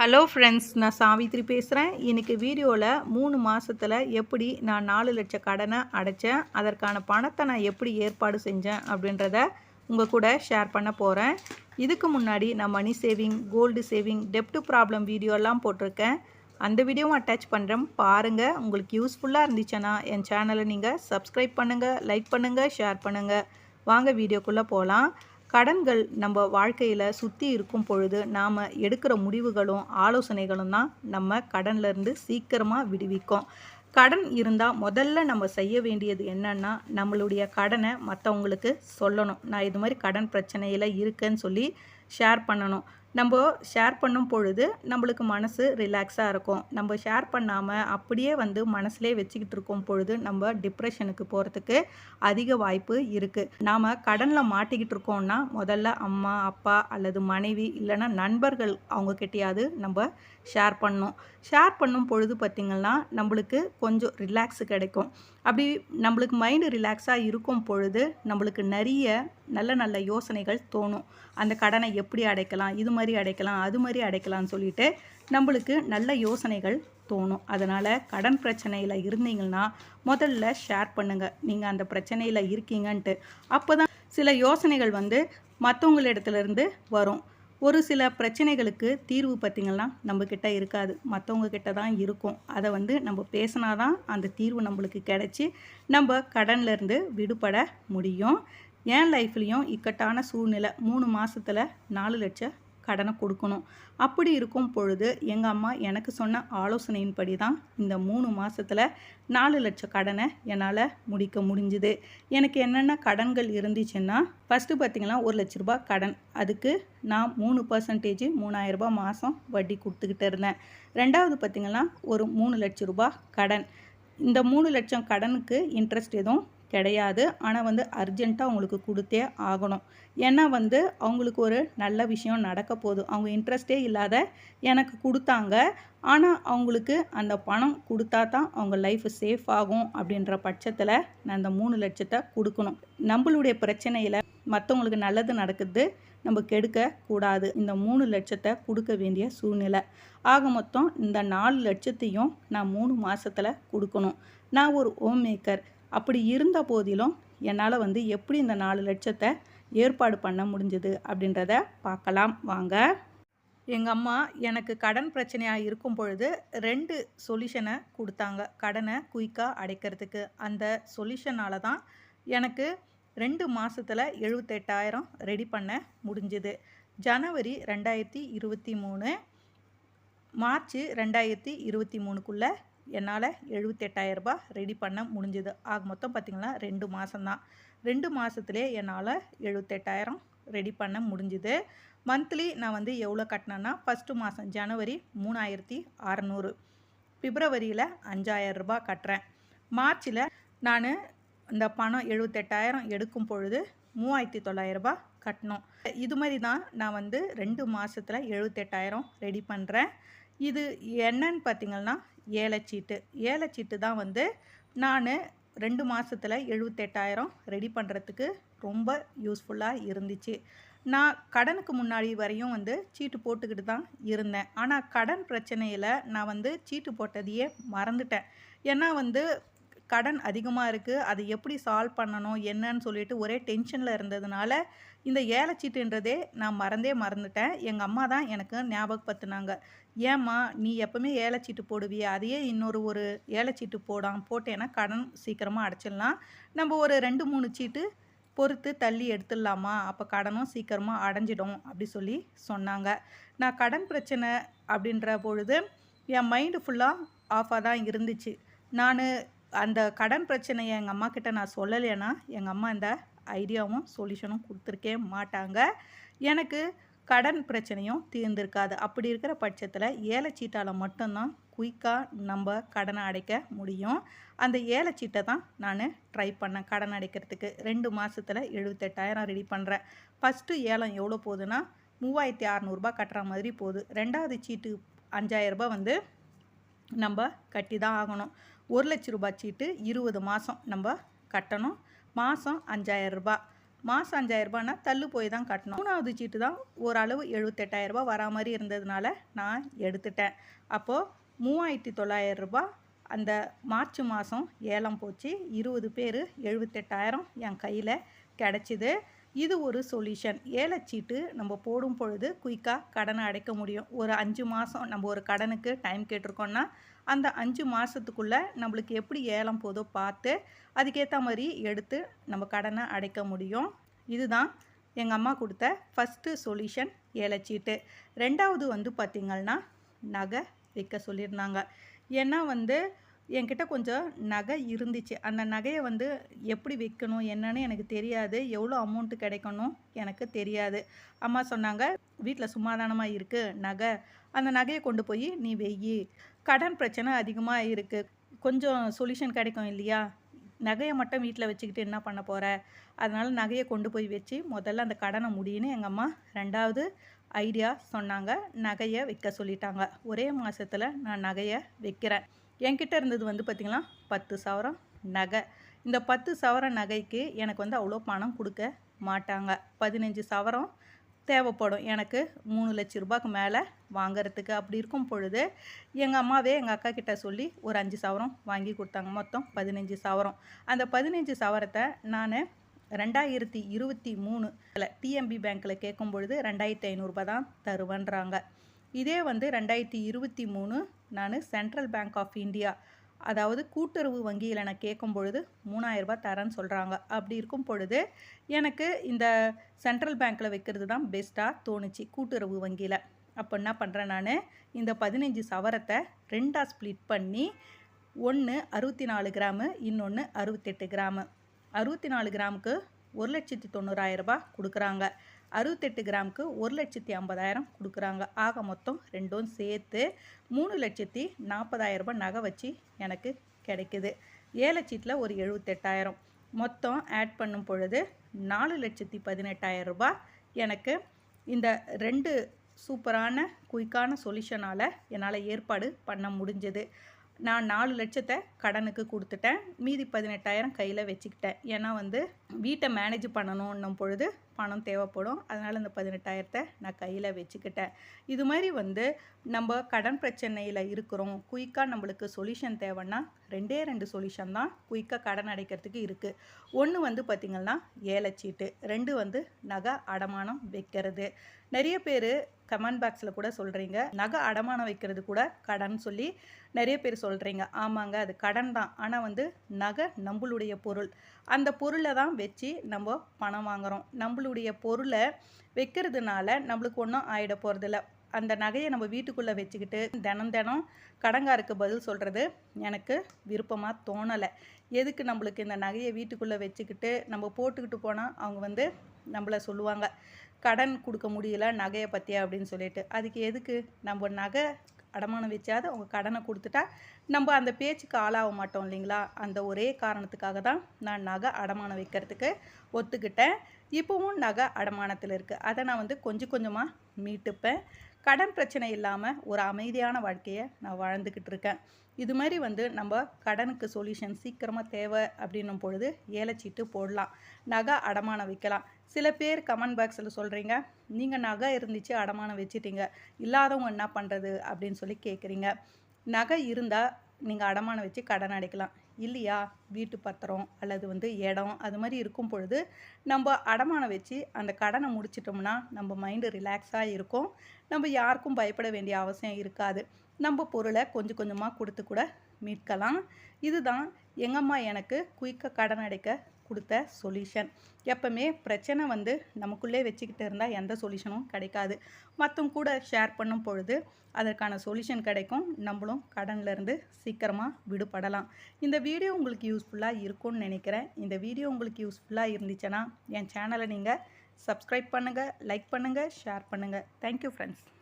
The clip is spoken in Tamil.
ஹலோ ஃப்ரெண்ட்ஸ் நான் சாவித்ரி பேசுகிறேன் இன்றைக்கி வீடியோவில் மூணு மாதத்தில் எப்படி நான் நாலு லட்சம் கடனை அடைச்சேன். அதற்கான பணத்தை நான் எப்படி ஏற்பாடு செஞ்சேன் அப்படின்றத உங்கள் கூட ஷேர் பண்ண போகிறேன் இதுக்கு முன்னாடி நான் மணி சேவிங் கோல்டு சேவிங் டெப்ட் ப்ராப்ளம் வீடியோலாம் போட்டிருக்கேன். அந்த வீடியோவும் அட்டாச் பண்ணுறேன் பாருங்கள் உங்களுக்கு யூஸ்ஃபுல்லாக இருந்துச்சுன்னா என் சேனலை நீங்கள் சப்ஸ்கிரைப் பண்ணுங்கள் லைக் பண்ணுங்கள் ஷேர் பண்ணுங்கள் வாங்க வீடியோக்குள்ளே போகலாம் கடன்கள் நம்ம வாழ்க்கையில் சுற்றி இருக்கும் பொழுது நாம் எடுக்கிற முடிவுகளும் ஆலோசனைகளும் தான் நம்ம கடன்லேருந்து சீக்கிரமாக விடுவிக்கும். கடன் இருந்தால் முதல்ல நம்ம செய்ய வேண்டியது என்னன்னா நம்மளுடைய கடனை மற்றவங்களுக்கு சொல்லணும். நான் இது மாதிரி கடன் பிரச்சனையில் இருக்கேன்னு சொல்லி ஷேர் பண்ணணும். நம்ம ஷேர் பண்ணும் பொழுது நம்மளுக்கு மனசு ரிலாக்ஸாக இருக்கும். நம்ம ஷேர் பண்ணாமல் அப்படியே வந்து மனசுலே வச்சுக்கிட்டு இருக்கும் பொழுது நம்ம டிப்ரெஷனுக்கு போகிறதுக்கு அதிக வாய்ப்பு இருக்குது நாம் கடனில் மாட்டிக்கிட்டு இருக்கோம்னா முதல்ல அம்மா அப்பா அல்லது மனைவி இல்லைன்னா நண்பர்கள் அவங்கக்கிட்டையாவது நம்ம ஷேர் பண்ணோம். ஷேர் பண்ணும் பொழுது பார்த்திங்கன்னா நம்மளுக்கு கொஞ்சம் ரிலாக்ஸ் கிடைக்கும். அப்படி நம்மளுக்கு மைண்டு ரிலாக்ஸாக இருக்கும் பொழுது நம்மளுக்கு நிறைய நல்ல நல்ல யோசனைகள் தோணும். அந்த கடனை எப்படி அடைக்கலாம் இது மாதிரி அடைக்கலாம் அது மாதிரி அடைக்கலாம்னு சொல்லிட்டு நம்மளுக்கு நல்ல யோசனைகள் தோணும். அதனால் கடன் பிரச்சனையில் இருந்தீங்கன்னா முதல்ல ஷேர் பண்ணுங்கள் நீங்கள் அந்த பிரச்சனையில் இருக்கீங்கன்ட்டு. அப்போ தான் சில யோசனைகள் வந்து மற்றவங்களிடத்துலேருந்து வரும். ஒரு சில பிரச்சனைகளுக்கு தீர்வு பார்த்திங்கன்னா நம்மக்கிட்ட இருக்காது. மற்றவங்க கிட்ட தான் இருக்கும். அதை வந்து நம்ம பேசினா தான் அந்த தீர்வு நம்மளுக்கு கிடச்சி நம்ம கடன்லேருந்து விடுபட முடியும். என் லைஃப்லேயும் இக்கட்டான சூழ்நிலை மூணு மாதத்தில் நாலு லட்சம் கடனை கொடுக்கணும். அப்படி இருக்கும் பொழுது எங்கள் அம்மா எனக்கு சொன்ன ஆலோசனையின்படி தான் இந்த மூணு மாதத்தில் நாலு லட்சம் கடனை என்னால் முடிக்க முடிஞ்சுது. எனக்கு என்னென்ன கடன்கள் இருந்துச்சுன்னா ஃபஸ்ட்டு பார்த்திங்கன்னா ஒரு லட்ச ரூபா கடன். அதுக்கு நான் மூணு பர்சன்டேஜ் மூணாயிரரூபா மாதம் வட்டி கொடுத்துக்கிட்டு இருந்தேன். ரெண்டாவது பார்த்திங்கன்னா ஒரு மூணு லட்ச ரூபா கடன். இந்த மூணு லட்சம் கடனுக்கு இன்ட்ரெஸ்ட் எதுவும் கிடையாது. ஆனால் வந்து அர்ஜெண்ட்டாக அவங்களுக்கு கொடுத்தே ஆகணும். ஏன்னா வந்து அவங்களுக்கு ஒரு நல்ல விஷயம் நடக்க போகுது. அவங்க இன்ட்ரெஸ்டே இல்லாத எனக்கு கொடுத்தாங்க. ஆனால் அவங்களுக்கு அந்த பணம் கொடுத்தா தான் அவங்க லைஃப் சேஃப் ஆகும் அப்படின்ற பட்சத்தில் நான் அந்த மூணு லட்சத்தை கொடுக்கணும். நம்மளுடைய பிரச்சனையில் மற்றவங்களுக்கு நல்லது நடக்குது. நம்ம கெடுக்க கூடாது. இந்த மூணு லட்சத்தை கொடுக்க வேண்டிய சூழ்நிலை. ஆக மொத்தம் இந்த நாலு லட்சத்தையும் நான் மூணு மாதத்தில் கொடுக்கணும். நான் ஒரு ஹோம் மேக்கர் அப்படி இருந்த போதிலும் என்னால் வந்து எப்படி இந்த நாலு லட்சத்தை ஏற்பாடு பண்ண முடிஞ்சது அப்படின்றத பார்க்கலாம். வாங்க. எங்கள் அம்மா எனக்கு கடன் பிரச்சனையாக இருக்கும் பொழுது ரெண்டு சொல்யூஷனை கொடுத்தாங்க. கடனை குயிக்காக அடைக்கிறதுக்கு. அந்த சொல்யூஷனால தான் எனக்கு ரெண்டு மாதத்தில் எழுபத்தெட்டாயிரம் ரெடி பண்ண முடிஞ்சுது. ஜனவரி ரெண்டாயிரத்தி இருபத்தி மூணு மார்ச் ரெண்டாயிரத்தி இருபத்தி மூணுக்குள்ளே என்னால் எழுபத்தெட்டாயிரரூபா ரெடி பண்ண முடிஞ்சுது. ஆக மொத்தம் பார்த்திங்கன்னா ரெண்டு மாதம்தான் ரெண்டு மாதத்துலேயே என்னால் எழுபத்தெட்டாயிரம் ரெடி பண்ண முடிஞ்சுது. மந்த்லி நான் வந்து எவ்வளோ கட்டினேன்னா ஃபஸ்ட்டு மாதம் ஜனவரி மூணாயிரத்தி அறநூறு. பிப்ரவரியில் அஞ்சாயிரம் ரூபாய் கட்டுறேன். மார்ச்சில் நான் இந்த பணம் எழுபத்தெட்டாயிரம் எடுக்கும் பொழுது மூவாயிரத்தி தொள்ளாயிரரூபா கட்டணும் இது மாதிரி தான் நான் வந்து ரெண்டு மாதத்தில் எழுபத்தெட்டாயிரம் ரெடி பண்ணுறேன் இது என்னன்னு பார்த்திங்கன்னா ஏலச்சீட்டு. ஏலச்சீட்டு தான் வந்து நான் ரெண்டு மாதத்தில் எழுபத்தெட்டாயிரம் ரெடி பண்ணுறதுக்கு ரொம்ப யூஸ்ஃபுல்லாக இருந்துச்சு. நான் கடனுக்கு முன்னாடி வரையும் வந்து சீட்டு போட்டுக்கிட்டு தான் இருந்தேன். ஆனால் கடன் பிரச்சனையில் நான் வந்து சீட்டு போட்டதையே மறந்துட்டேன். ஏன்னா வந்து கடன் அதிகமாக இருக்குது அதை எப்படி சால்வ் பண்ணணும்? என்னன்னு சொல்லிட்டு ஒரே டென்ஷனில் இருந்ததுனால இந்த ஏலச்சீட்டுன்றதே நான் மறந்தே மறந்துட்டேன். எங்கள் அம்மா தான் எனக்கு ஞாபகப்படுத்தினாங்க. ஏம்மா நீ எப்போவுமே ஏலச்சீட்டு போடுவியே? அதையே இன்னொரு ஒரு ஏலச்சீட்டு போடாம் போட்டேன்னா கடன் சீக்கிரமாக அடைச்சிடலாம். நம்ம ஒரு ரெண்டு மூணு சீட்டு பொறுத்து தள்ளி எடுத்துடலாமா? அப்போ கடனும் சீக்கிரமாக அடைஞ்சிடும் அப்படி சொல்லி சொன்னாங்க. நான் கடன் பிரச்சனை அப்படின்ற பொழுது என் மைண்டு ஃபுல்லாக ஆஃபாக தான் இருந்துச்சு. நான் அந்த கடன் பிரச்சனையை எங்கள் அம்மா கிட்ட நான் சொல்லலைன்னா எங்கள் அம்மா இந்த ஐடியாவும் சொல்யூஷனும் கொடுத்துருக்கே மாட்டாங்க. எனக்கு கடன் பிரச்சனையும் தீர்ந்திருக்காது. அப்படி இருக்கிற பட்சத்தில் ஏலச்சீட்டால் மட்டும்தான் குயிக்காக நம்ம கடனை அடைக்க முடியும். அந்த ஏலச்சீட்டை தான் நான் ட்ரை பண்ணேன் கடன் அடைக்கிறதுக்கு. ரெண்டு மாதத்தில் எழுபத்தெட்டாயிரம் ரெடி பண்ணுறேன் ஃபஸ்ட்டு ஏலம் எவ்வளோ போகுதுன்னா மூவாயிரத்தி அறநூறுபா கட்டுற மாதிரி போகுது. ரெண்டாவது சீட்டு அஞ்சாயிரரூபா வந்து நம்ம கட்டி தான் ஆகணும். ஒரு லட்ச ரூபாய் சீட்டு இருபது மாதம் நம்ம கட்டணும். மாதம் அஞ்சாயிரம் மாதம் அஞ்சாயிரரூபானா தள்ளு போய் தான் கட்டணும். மூணாவது சீட்டு தான் ஓரளவு எழுபத்தெட்டாயிரரூபா வரா மாதிரி இருந்ததுனால நான் எடுத்துட்டேன். அப்போது மூவாயிரத்தி தொள்ளாயிரம் அந்த மார்ச் மாதம் ஏலம் போச்சு. இருபது பேர் எழுபத்தெட்டாயிரம் என் கையில் கிடச்சிது. இது ஒரு சொல்யூஷன். ஏலச்சீட்டு நம்ம போடும் பொழுது குயிக்காக கடனை அடைக்க முடியும். ஒரு அஞ்சு மாதம் நம்ம ஒரு கடனுக்கு டைம் கேட்டிருக்கோன்னா அந்த அஞ்சு மாதத்துக்குள்ளே நம்மளுக்கு எப்படி ஏலம் போதோ பார்த்து அதுக்கேற்ற மாதிரி எடுத்து நம்ம கடனை அடைக்க முடியும். இதுதான் எங்கள் அம்மா கொடுத்த ஃபஸ்ட்டு சொல்யூஷன் ஏலச்சீட்டு ரெண்டாவது வந்து பார்த்திங்கன்னா நகை விற்க சொல்லியிருந்தாங்க. ஏன்னா வந்து என்கிட்ட கொஞ்சம் நகை இருந்துச்சு. அந்த நகையை வந்து எப்படி வைக்கணும் என்னன்னு எனக்கு தெரியாது. எவ்வளோ அமௌண்ட்டு கிடைக்கணும் எனக்கு தெரியாது. அம்மா சொன்னாங்க வீட்டில் சுமாதானமாக இருக்குது நகை. அந்த நகையை கொண்டு போய் நீ வெய்யி கடன் பிரச்சனை அதிகமாக இருக்குது கொஞ்சம் சொல்யூஷன் கிடைக்கும் இல்லையா? நகையை மட்டும் வீட்டில் வச்சுக்கிட்டு என்ன பண்ண போகிற அதனால் நகையை கொண்டு போய் வச்சு முதல்ல அந்த கடனை முடியுன்னு எங்கள் அம்மா ரெண்டாவது ஐடியா சொன்னாங்க. நகையை வைக்க சொல்லிட்டாங்க. ஒரே மாதத்தில் நான் நகையை வைக்கிறேன். என்கிட்ட இருந்தது வந்து பார்த்திங்கன்னா பத்து சவரம் நகை. இந்த பத்து சவரம் நகைக்கு எனக்கு வந்து அவ்வளோ பணம் கொடுக்க மாட்டாங்க. பதினஞ்சு சவரம் தேவைப்படும். எனக்கு மூணு லட்ச ரூபாய்க்கு மேலே வாங்கிறதுக்கு அப்படி இருக்கும் பொழுது எங்கள் அம்மாவே எங்கள் அக்கா கிட்ட சொல்லி ஒரு அஞ்சு சவரம் வாங்கி கொடுத்தாங்க. மொத்தம் பதினஞ்சு சவரம். அந்த பதினஞ்சு சவரத்தை நான் ரெண்டாயிரத்தி இருபத்தி மூணு டிஎம்பி பேங்க்கில் கேட்கும் பொழுது ரெண்டாயிரத்தி ஐநூறுரூபா தான் தருவேன்றாங்க. இதே வந்து ரெண்டாயிரத்தி இருபத்தி மூணு நான் சென்ட்ரல் பேங்க் ஆஃப் இந்தியா அதாவது கூட்டுறவு வங்கியில் நான் கேட்கும் பொழுது மூணாயிரரூபா தரேன்னு சொல்கிறாங்க அப்படி இருக்கும் பொழுது எனக்கு இந்த சென்ட்ரல் பேங்க்கில் வைக்கிறது தான் பெஸ்ட்டாக தோணுச்சு கூட்டுறவு வங்கியில். அப்போ என்ன பண்ணுறேன் நான் இந்த பதினஞ்சு சவரத்தை ரெண்டாக ஸ்ப்ளிட் பண்ணி ஒன்று அறுபத்தி நாலு கிராமு இன்னொன்று அறுபத்தெட்டு கிராமு. அறுபத்தி நாலு கிராமுக்கு ஒரு லட்சத்தி தொண்ணூறாயிரரூபா கொடுக்குறாங்க. அறுபத்தெட்டு கிராமுக்கு ஒரு லட்சத்தி ஐம்பதாயிரம் கொடுக்குறாங்க. ஆக மொத்தம் ரெண்டும் சேர்த்து மூணு லட்சத்தி நாற்பதாயிரரூபா நகை வச்சு எனக்கு கிடைக்குது. லட்சத்தில் ஒரு எழுபத்தெட்டாயிரம். மொத்தம் ஆட் பண்ணும் பொழுது நாலு லட்சத்தி பதினெட்டாயிரம் ரூபாய் எனக்கு இந்த ரெண்டு சூப்பரான குயிக்கான சொல்யூஷனால் என்னால் ஏற்பாடு பண்ண முடிஞ்சது. நான் நாலு லட்சத்தை கடனுக்கு கொடுத்துட்டேன். மீதி பதினெட்டாயிரம் கையில் வச்சுக்கிட்டேன். ஏன்னா வந்து வீட்டை மேனேஜ் பண்ணணுன்னும் பொழுது பணம் தேவைப்படும். அதனால் இந்த பதினெட்டாயிரத்தை நான் கையில் வச்சுக்கிட்டேன். இது மாதிரி வந்து நம்ம கடன் பிரச்சனையில் இருக்கிறோம். குயிக்காக நம்மளுக்கு சொல்யூஷன் தேவைன்னா ரெண்டே ரெண்டு சொல்யூஷன் தான் குயிக்காக கடன் அடைக்கிறதுக்கு இருக்குது ஒன்று வந்து பார்த்திங்கன்னா ஏலச்சீட்டு ரெண்டு வந்து நகை அடமானம் வைக்கிறது. நிறைய பேர் கமெண்ட் பாக்ஸில் கூட சொல்கிறீங்க நகை அடமானம் வைக்கிறது கூட கடன் சொல்லி நிறைய பேர் சொல்கிறீங்க ஆமாங்க அது கடன் தான் ஆனால் வந்து நகை நம்மளுடைய பொருள். அந்த பொருளை தான் வச்சு நம்ம பணம் வாங்குகிறோம் நம்மளுடைய பொருளை வைக்கிறதுனால நம்மளுக்கு ஒன்றும் ஆகிட போகிறதில்ல அந்த நகையை நம்ம வீட்டுக்குள்ளே வச்சுக்கிட்டு தினம் தினம் கடங்காருக்கு பதில் சொல்கிறது எனக்கு விருப்பமாக தோணலை. எதுக்கு நம்மளுக்கு இந்த நகையை வீட்டுக்குள்ளே வச்சுக்கிட்டு நம்ம போட்டுக்கிட்டு போனால் அவங்க வந்து நம்மளை சொல்லுவாங்க கடன் கொடுக்க முடியல நகையை பற்றியா அப்படின்னு சொல்லிட்டு. அதுக்கு எதுக்கு நம்ம நகை அடமானம் வச்சாது அவங்க கடனை கொடுத்துட்டா நம்ம அந்த பேச்சுக்கு ஆளாக மாட்டோம் இல்லைங்களா? அந்த ஒரே காரணத்துக்காக தான் நான் நகை அடமானம் வைக்கிறதுக்கு ஒத்துக்கிட்டேன். இப்போவும் நகை அடமானத்தில் இருக்குது அதை நான் வந்து கொஞ்சம் கொஞ்சமாக மீட்டுப்பேன். கடன் பிரச்சனை இல்லாமல் ஒரு அமைதியான வாழ்க்கையை நான் வாழ்ந்துக்கிட்டு இருக்கேன். இது மாதிரி வந்து நம்ம கடனுக்கு சொல்யூஷன் சீக்கிரமாக தேவை அப்படின்னும் பொழுது ஏலச்சீட்டு போடலாம். நகை அடமானம் வைக்கலாம். சில பேர் கமெண்ட் பாக்ஸில் சொல்கிறீங்க நீங்கள் நகை இருந்துச்சு அடமானம் வச்சுட்டீங்க. இல்லாதவங்க என்ன பண்ணுறது அப்படின்னு சொல்லி கேட்குறீங்க நகை இருந்தால் நீங்கள் அடமானம் வச்சு கடன் அடைக்கலாம். இல்லையா? வீட்டு பத்திரம் அல்லது வந்து இடம் அது மாதிரி இருக்கும் பொழுது நம்ம அடமானம் வச்சு அந்த கடனை முடிச்சிட்டோம்னா நம்ம மைண்டு ரிலாக்ஸாக இருக்கும். நம்ம யாருக்கும் பயப்பட வேண்டிய அவசியம் இருக்காது. நம்ம பொருளை கொஞ்சம் கொஞ்சமாக கொடுத்து கூட மீட்கலாம். இதுதான் எங்கம்மா எனக்கு குயிக்காக கடன் அடைக்க கொடுத்த சொல்யூஷன் எப்பவுமே பிரச்சனை வந்து நமக்குள்ளே வச்சுக்கிட்டு இருந்தால் எந்த சொல்யூஷனும் கிடைக்காது. மற்றவங்க கூட ஷேர் பண்ணும் பொழுது அதற்கான சொல்யூஷன் கிடைக்கும். நம்மளும் கடன்லேருந்து சீக்கிரமாக விடுபடலாம். இந்த வீடியோ உங்களுக்கு யூஸ்ஃபுல்லாக இருக்கும்னு நினைக்கிறேன். இந்த வீடியோ உங்களுக்கு யூஸ்ஃபுல்லாக இருந்துச்சுன்னா என் சேனலை நீங்கள் சப்ஸ்கிரைப் பண்ணுங்கள் லைக் பண்ணுங்கள் ஷேர் பண்ணுங்கள் தேங்க்யூ ஃப்ரெண்ட்ஸ்